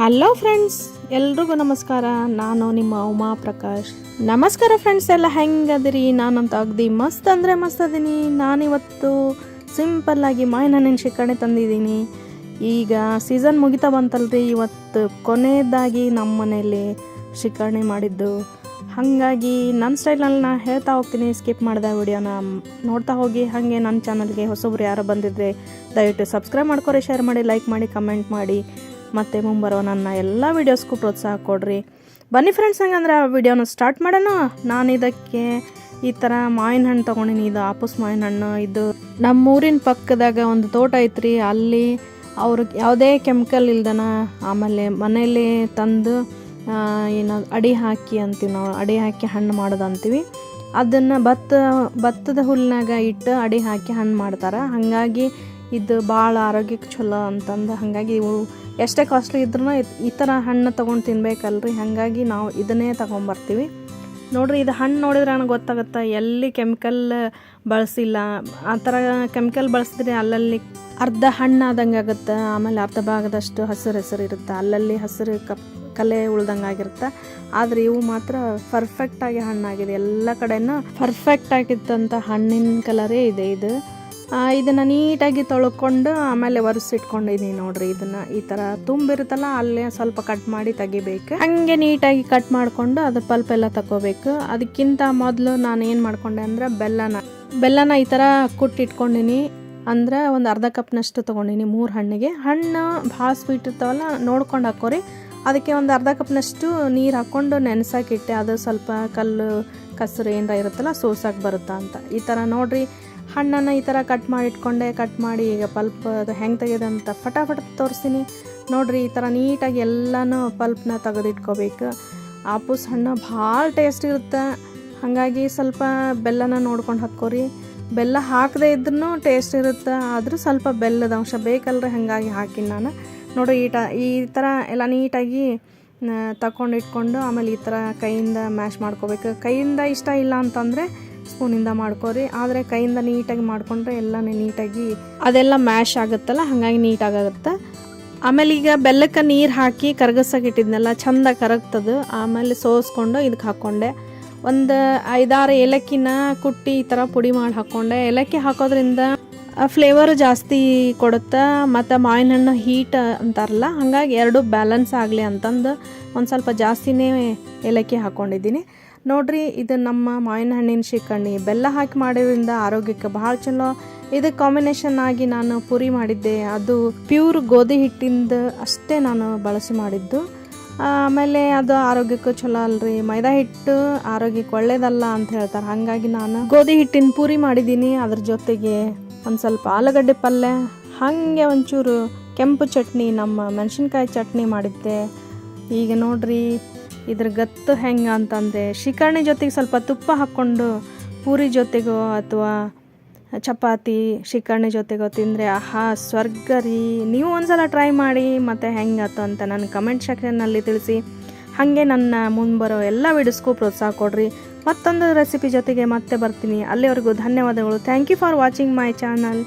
Hello friends ಎಲ್ರಿಗೂ ನಮಸ್ಕಾರ. ನಾನು ನಿಮ್ಮ ಉಮಾ ಪ್ರಕಾಶ್. ನಮಸ್ಕಾರ ಫ್ರೆಂಡ್ಸ್ ಎಲ್ಲ ಹೆಂಗದಿರಿ? ನಾನಂತ ಅಗ್ದಿ ಮಸ್ತ್ ಅಂದರೆ ಮಸ್ತ್ ಅದೀನಿ. ನಾನಿವತ್ತು ಸಿಂಪಲ್ಲಾಗಿ ಮಾವಿನ ಶಿಕರಣೆ ತಂದಿದ್ದೀನಿ. ಈಗ ಸೀಸನ್ ಮುಗಿತಾ ಬಂತಲ್ರಿ, ಇವತ್ತು ಕೊನೆಯದಾಗಿ ನಮ್ಮ ಮನೇಲಿ ಶಿಕರಣೆ ಮಾಡಿದ್ದು. ಹಾಗಾಗಿ ನನ್ನ ಸ್ಟೈಲಲ್ಲಿ ನಾನು ಹೇಳ್ತಾ ಹೋಗ್ತೀನಿ ಸ್ಕಿಪ್ ಮಾಡಿದೆ ವಿಡಿಯೋನ. ನೋಡ್ತಾ ಹೋಗಿ, ಹಾಗೆ ನನ್ನ ಚಾನಲ್ಗೆ ಹೊಸಬ್ರು ಯಾರು ಬಂದಿದ್ರೆ ದಯವಿಟ್ಟು ಸಬ್ಸ್ಕ್ರೈಬ್ ಮಾಡ್ಕೊರಿ ಶೇರ್ ಮಾಡಿ ಲೈಕ್ ಮಾಡಿ ಕಮೆಂಟ್ ಮಾಡಿ. ಮತ್ತು ಮುಂಬರೋ ನನ್ನ ಎಲ್ಲ ವೀಡಿಯೋಸ್ಗೂ ಪ್ರೋತ್ಸಾಹ ಕೊಡ್ರಿ. ಬನ್ನಿ ಫ್ರೆಂಡ್ಸ್ ಹಂಗಂದ್ರೆ ಆ ವಿಡಿಯೋನ ಸ್ಟಾರ್ಟ್ ಮಾಡೋಣ. ನಾನು ಇದಕ್ಕೆ ಈ ಥರ ಮಾವಿನ ಹಣ್ಣು ತೊಗೊಂಡಿನಿ. ಇದು ಆಪಸ್ ಮಾವಿನ ಹಣ್ಣು. ಇದು ನಮ್ಮ ಊರಿನ ಪಕ್ಕದಾಗ ಒಂದು ತೋಟ ಐತ್ರಿ. ಅಲ್ಲಿ ಅವ್ರಿಗೆ ಯಾವುದೇ ಕೆಮಿಕಲ್ ಇಲ್ದನ ಆಮೇಲೆ ಮನೇಲಿ ತಂದು ಏನು ಅಡಿ ಹಾಕಿ ಅಂತೀವಿ ನಾವು. ಅಡಿ ಹಾಕಿ ಹಣ್ಣು ಮಾಡೋದು ಅಂತೀವಿ. ಅದನ್ನು ಭತ್ತ, ಭತ್ತದ ಹುಲ್ಲಿನಾಗ ಇಟ್ಟು ಅಡಿ ಹಾಕಿ ಹಣ್ಣು ಮಾಡ್ತಾರೆ. ಹಾಗಾಗಿ ಇದು ಭಾಳ ಆರೋಗ್ಯಕ್ಕೆ ಚಲೋ ಅಂತಂದು, ಹಾಗಾಗಿ ಇವು ಎಷ್ಟೇ ಕಾಸ್ಟ್ಲಿ ಇದ್ರೂ ಈ ಥರ ಹಣ್ಣು ತೊಗೊಂಡು ತಿನ್ಬೇಕಲ್ರಿ, ಹಾಗಾಗಿ ನಾವು ಇದನ್ನೇ ತೊಗೊಂಬರ್ತೀವಿ. ನೋಡಿರಿ, ಇದು ಹಣ್ಣು ನೋಡಿದ್ರೆ ನನಗೆ ಗೊತ್ತಾಗುತ್ತೆ ಎಲ್ಲಿ ಕೆಮಿಕಲ್ ಬಳಸಿಲ್ಲ, ಆ ಥರ ಕೆಮಿಕಲ್ ಬಳಸಿದ್ರೆ ಅಲ್ಲಲ್ಲಿ ಅರ್ಧ ಹಣ್ಣು ಆದಂಗೆ ಆಗುತ್ತೆ, ಆಮೇಲೆ ಅರ್ಧ ಭಾಗದಷ್ಟು ಹಸಿರು ಹೆಸರು ಇರುತ್ತೆ, ಅಲ್ಲಲ್ಲಿ ಹಸಿರು ಕಪ್ ಕಲೆ ಉಳ್ದಂಗೆ ಆಗಿರುತ್ತೆ. ಆದರೆ ಇವು ಮಾತ್ರ ಪರ್ಫೆಕ್ಟಾಗಿ ಹಣ್ಣಾಗಿದೆ ಎಲ್ಲ ಕಡೆನೂ ಪರ್ಫೆಕ್ಟ್ ಆಗಿದ್ದಂಥ ಹಣ್ಣಿನ ಕಲರೇ ಇದೆ ಇದು. ಇದನ್ನ ನೀಟಾಗಿ ತೊಳ್ಕೊಂಡು ಆಮೇಲೆ ಒರೆಸಿಟ್ಕೊಂಡಿದ್ದೀನಿ ನೋಡ್ರಿ. ಇದನ್ನು ಈ ಥರ ತುಂಬಿರುತ್ತಲ್ಲ, ಅಲ್ಲೇ ಸ್ವಲ್ಪ ಕಟ್ ಮಾಡಿ ತೆಗಿಬೇಕು. ಹಂಗೆ ನೀಟಾಗಿ ಕಟ್ ಮಾಡಿಕೊಂಡು ಅದ್ರ ಪಲ್ಪ್ ಎಲ್ಲ ತಗೋಬೇಕು ಅದಕ್ಕಿಂತ ಮೊದಲು ನಾನು ಏನು ಮಾಡ್ಕೊಂಡೆ ಅಂದ್ರೆ ಬೆಲ್ಲನ ಬೆಲ್ಲನ ಈ ಥರ ಕುಟ್ಟಿಟ್ಕೊಂಡಿನಿ. ಅಂದ್ರೆ ಒಂದು ಅರ್ಧ ಕಪ್ನಷ್ಟು ತೊಗೊಂಡಿನಿ ಮೂರು ಹಣ್ಣಿಗೆ. ಹಣ್ಣು ಭಾಳ ಸ್ವೀಟ್ ಇರ್ತಾವಲ್ಲ, ನೋಡ್ಕೊಂಡು ಹಾಕೋರಿ. ಅದಕ್ಕೆ ಒಂದು ಅರ್ಧ ಕಪ್ನಷ್ಟು ನೀರು ಹಾಕ್ಕೊಂಡು ನೆನೆಸಾಕಿಟ್ಟೆ ಅದು ಸ್ವಲ್ಪ ಕಲ್ಲು, ಕಸರು ಏನಾರ ಇರುತ್ತಲ್ಲ, ಸೋಸಾಕಿ ಬರುತ್ತಾ ಅಂತ. ಈ ಥರ ನೋಡ್ರಿ ಹಣ್ಣನ್ನು ಈ ಥರ ಕಟ್ ಮಾಡಿ ಇಟ್ಕೊಂಡೆ, ಕಟ್ ಮಾಡಿ ಈಗ ಪಲ್ಪ್ ಅದು ಹೆಂಗೆ ತೆಗೆಯೋದು ಅಂತ ಫಟಾಫಟ್ ತೋರಿಸ್ತೀನಿ. ನೋಡಿರಿ ಈ ಥರ ನೀಟಾಗಿ ಎಲ್ಲನೂ ಪಲ್ಪ್ನ ತೆಗೆದಿಟ್ಕೋಬೇಕು. ಆಪೂಸ್ ಹಣ್ಣು ಭಾಳ ಟೇಸ್ಟ್ ಇರುತ್ತೆ. ಹಾಗಾಗಿ ಸ್ವಲ್ಪ ಬೆಲ್ಲನ ನೋಡ್ಕೊಂಡು ಹಾಕ್ಕೋರಿ. ಬೆಲ್ಲ ಹಾಕದೇ ಇದ್ರೂ ಟೇಸ್ಟ್ ಇರುತ್ತೆ, ಆದರೂ ಸ್ವಲ್ಪ ಬೆಲ್ಲದ ಅಂಶ ಬೇಕಲ್ರಿ, ಹಾಗಾಗಿ ಹಾಕಿನಿ ನಾನು. ನೋಡಿ ಈ ಟ, ಈ ಥರ ಎಲ್ಲ ನೀಟಾಗಿ ತಗೊಂಡು ಆಮೇಲೆ ಈ ಥರ ಕೈಯಿಂದ ಮ್ಯಾಶ್ ಮಾಡ್ಕೋಬೇಕು. ಕೈಯಿಂದ ಇಷ್ಟ ಇಲ್ಲ ಅಂತಂದರೆ ಸ್ಪೂನಿಂದ ಮಾಡ್ಕೋರಿ. ಆದರೆ ಕೈಯಿಂದ ನೀಟಾಗಿ ಮಾಡಿಕೊಂಡ್ರೆ ಎಲ್ಲನೇ ನೀಟಾಗಿ ಅದೆಲ್ಲ ಮ್ಯಾಶ್ ಆಗುತ್ತಲ್ಲ, ಹಾಗಾಗಿ ನೀಟಾಗುತ್ತೆ. ಆಮೇಲೆ ಈಗ ಬೆಲ್ಲಕ್ಕೆ ನೀರು ಹಾಕಿ ಕರಗಸಕ್ಕೆ ಚಂದ ಕರಗ್ತದೆ. ಆಮೇಲೆ ಸೋಸ್ಕೊಂಡು ಇದಕ್ಕೆ ಹಾಕ್ಕೊಂಡೆ ಒಂದು ಐದಾರು ಏಲಕ್ಕಿನ ಕುಟ್ಟಿ ಈ ಥರ ಪುಡಿ ಮಾಡಿ ಹಾಕ್ಕೊಂಡೆ ಏಲಕ್ಕಿ ಹಾಕೋದ್ರಿಂದ ಫ್ಲೇವರ್ ಜಾಸ್ತಿ ಕೊಡುತ್ತೆ, ಮತ್ತು ಮಾವಿನ ಹಣ್ಣು ಹೀಟ್ ಅಂತಾರಲ್ಲ, ಹಾಗಾಗಿ ಎರಡು ಬ್ಯಾಲೆನ್ಸ್ ಆಗಲಿ ಅಂತಂದು ಒಂದು ಸ್ವಲ್ಪ ಜಾಸ್ತಿನೇ ಏಲಕ್ಕಿ ಹಾಕ್ಕೊಂಡಿದ್ದೀನಿ ನೋಡ್ರಿ, ಇದು ನಮ್ಮ ಮಾವಿನ ಹಣ್ಣಿನ ಶ್ರೀಕರ್ಣಿ ಬೆಲ್ಲ ಹಾಕಿ ಮಾಡೋದ್ರಿಂದ ಆರೋಗ್ಯಕ್ಕೆ ಭಾಳ ಚಲೋ. ಇದು ಕಾಂಬಿನೇಷನ್ ಆಗಿ ನಾನು ಪುರಿ ಮಾಡಿದ್ದೆ. ಅದು ಪ್ಯೂರ್ ಗೋಧಿ ಹಿಟ್ಟಿಂದ ಅಷ್ಟೇ ನಾನು ಬಳಸಿ ಮಾಡಿದ್ದು. ಆಮೇಲೆ ಅದು ಆರೋಗ್ಯಕ್ಕೂ ಚಲೋ ಅಲ್ರಿ. ಮೈದಾ ಹಿಟ್ಟು ಆರೋಗ್ಯಕ್ಕೆ ಒಳ್ಳೇದಲ್ಲ ಅಂತ ಹೇಳ್ತಾರೆ. ಹಾಗಾಗಿ ನಾನು ಗೋಧಿ ಹಿಟ್ಟಿನ ಪೂರಿ ಮಾಡಿದ್ದೀನಿ. ಅದ್ರ ಜೊತೆಗೆ ಒಂದು ಸ್ವಲ್ಪ ಆಲೂಗಡ್ಡೆ ಪಲ್ಯ, ಹಾಗೆ ಒಂಚೂರು ಕೆಂಪು ಚಟ್ನಿ, ನಮ್ಮ ಮೆಣಸಿನ್ಕಾಯಿ ಚಟ್ನಿ ಮಾಡಿದ್ದೆ. ಈಗ ನೋಡ್ರಿ ಇದ್ರ ಗತ್ತು ಹೆಂಗೆ ಅಂತಂದರೆ ಶಿಕರ್ಣಿ ಜೊತೆಗೆ ಸ್ವಲ್ಪ ತುಪ್ಪ ಹಾಕ್ಕೊಂಡು ಪೂರಿ ಜೊತೆಗೋ ಅಥವಾ ಚಪಾತಿ ಶಿಕರ್ಣಿ ಜೊತೆಗೋ ತಿಂದರೆ ಆಹಾ, ಸ್ವರ್ಗ ರೀ. ನೀವು ಒಂದ್ಸಲ ಟ್ರೈ ಮಾಡಿ ಮತ್ತು ಹೆಂಗಾತು ಅಂತ ನನ್ನ ಕಮೆಂಟ್ ಸೆಕ್ಷನ್ನಲ್ಲಿ ತಿಳಿಸಿ. ಹಾಗೆ ನನ್ನ ಮುಂಬರೋ ಎಲ್ಲ ವಿಡಿಯೋಸ್ಗೂ ಪ್ರೋತ್ಸಾಹ ಕೊಡ್ರಿ. ಮತ್ತೊಂದು ರೆಸಿಪಿ ಜೊತೆಗೆ ಮತ್ತೆ ಬರ್ತೀನಿ. ಅಲ್ಲಿವರೆಗೂ ಧನ್ಯವಾದಗಳು. Thank you for watching my channel